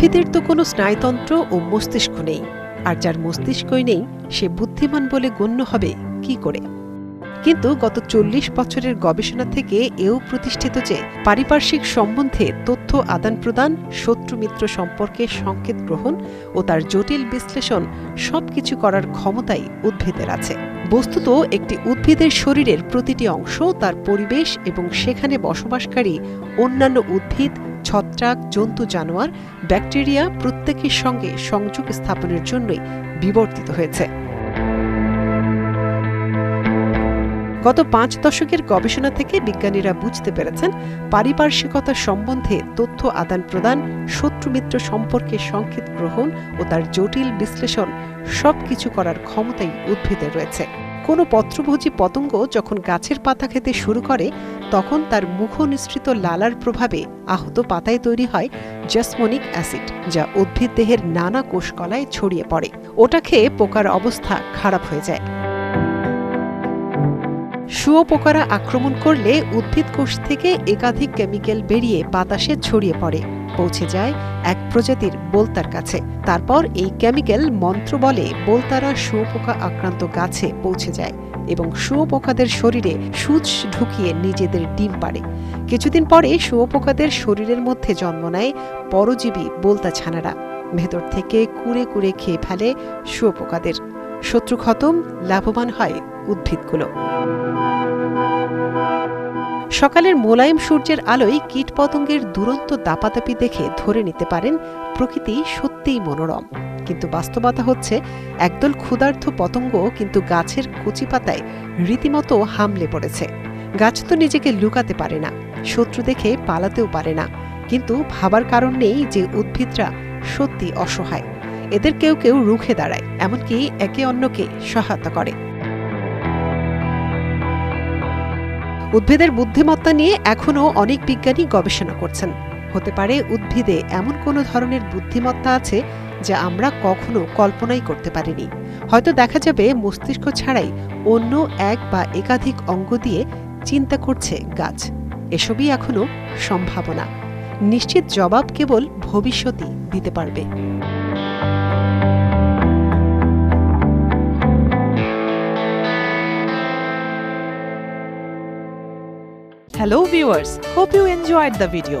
উদ্ভিদের তো কোনো স্নায়ুতন্ত্র ও মস্তিষ্ক নেই, আর যার মস্তিষ্কই নেই, সে বুদ্ধিমান বলে গণ্য হবে, কি করে? কিন্তু গত চল্লিশ বছরের গবেষণা থেকে এও প্রতিষ্ঠিত যে পারিপার্শ্বিক সম্বন্ধে তথ্য আদান প্রদান, শত্রু মিত্র সম্পর্কে সংকেত গ্রহণ ও তার জটিল বিশ্লেষণ সবকিছু করার ক্ষমতাই উদ্ভিদের আছে। বস্তুত একটি উদ্ভিদের শরীরের প্রতিটি অংশ, তার পরিবেশ এবং সেখানে বসবাসকারী অন্যান্য উদ্ভিদ ছত্রাক, জন্তু, জানোয়ার, ব্যাকটেরিয়া প্রত্যেকের সঙ্গে সংযোগ স্থাপনের জন্যই বিবর্তিত হয়েছে। গত পাঁচ দশকের গবেষণা থেকে বিজ্ঞানীরা বুঝতে পেরেছেন, পারিপার্শ্বিকতা সম্বন্ধে তথ্য আদান প্রদান, শত্রুমিত্র সম্পর্কে সংকেত গ্রহণ ও তার জটিল বিশ্লেষণ সবকিছু করার ক্ষমতাই উদ্ভিদের রয়েছে। কোনো পত্রভোজী পতঙ্গ যখন গাছের পাতা খেতে শুরু করে তখন তার মুখ নিঃসৃত লালার প্রভাবে আহত পাতায় তৈরি হয় জাসমনিক অ্যাসিড যা উদ্ভিদ দেহের নানা কোষকলায় ছড়িয়ে পড়ে। ওটা খেয়ে পোকার অবস্থা খারাপ হয়ে যায়। শুয়োপোকারা আক্রমণ করলে উদ্ভিদ কোষ থেকে একাধিক কেমিক্যাল বেরিয়ে বাতাসে ছড়িয়ে পড়ে, পৌঁছে যায় এক প্রজাতির বোলতার কাছে। তারপর এই কেমিক্যাল মন্ত্র বলে বোলতারা শুয়োপোকা আক্রান্ত গাছে পৌঁছে যায়। এবং শুয়োপোকাদের শরীরে সূচ ঢুকিয়ে নিজেদের ডিম পাড়ে। কিছুদিন পরে শুয়োপোকাদের শরীরের মধ্যে জন্ম নেয় পরজীবী বোলতা ছানারা। ভেতর থেকে কুড়ে কুড়ে খেয়ে ফেলে শুয়োপোকাদের। শত্রু খতম, লাভবান হয় উদ্ভিদগুলো। সকালের মোলায়েম সূর্যের আলোয় কীটপতঙ্গের দুরন্ত দাপাদাপি দেখে ধরে নিতে পারেন প্রকৃতি সত্যিই মনোরম। কিন্তু বাস্তবতা হচ্ছে, একদল ক্ষুধার্থ পতঙ্গ কিন্তু গাছের কচি পাতায় রীতিমতো হামলে পড়েছে। গাছ তো নিজেকে লুকাতে পারে না, শত্রু দেখে পালাতেও পারে না। কিন্তু ভাবার কারণ নেই যে উদ্ভিদরা সত্যি অসহায়। এদের কেউ কেউ রুখে দাঁড়ায়, এমনকি একে অন্যকে সহায়তা করে। উদ্ভিদের বুদ্ধিমত্তা নিয়ে এখনও অনেক বিজ্ঞানী গবেষণা করছেন। হতে পারে উদ্ভিদে এমন কোনো ধরনের বুদ্ধিমত্তা আছে যা আমরা কখনো কল্পনাই করতে পারিনি। হয়তো দেখা যাবে মস্তিষ্ক ছাড়াই অন্য এক বা একাধিক অঙ্গ দিয়ে চিন্তা করছে গাছ। এসবই এখনও সম্ভাবনা। নিশ্চিত জবাব কেবল ভবিষ্যতই দিতে পারবে। Hello viewers hope you enjoyed the video